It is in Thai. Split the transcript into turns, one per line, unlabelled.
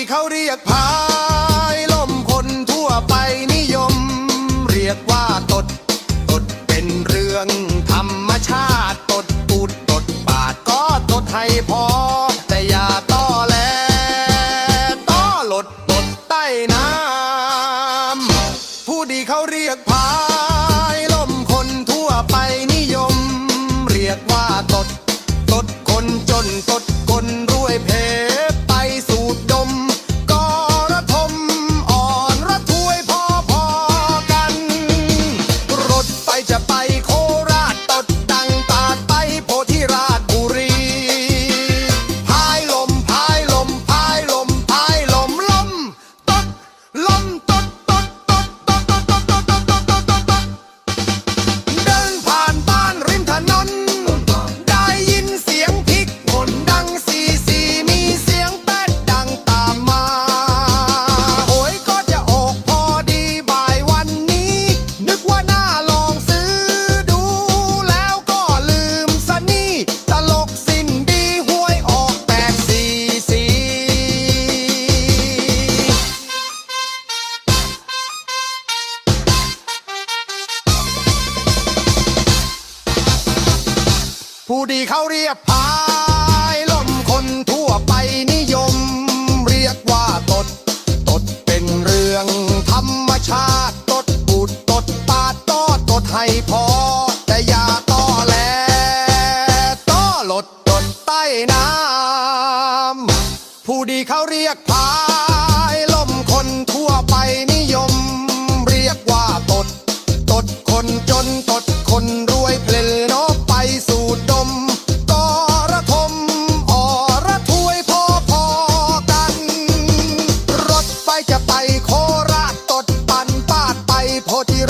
่เขาเรียกพายลมคนทั่วไปนิยม เรียกว่าตด ตดเป็นเรื่อง ผู้ดีเขาเรียกพายลมคนทั่วไปนิยม เรียกว่าตด ตดเป็นเรื่องธรรมชาติ ตดบูดตดปาตตอดตดให้พอ แต่อย่าต้อแลต้อหลดตดใต้น้ำผู้ดีเขาเรียกพาย 40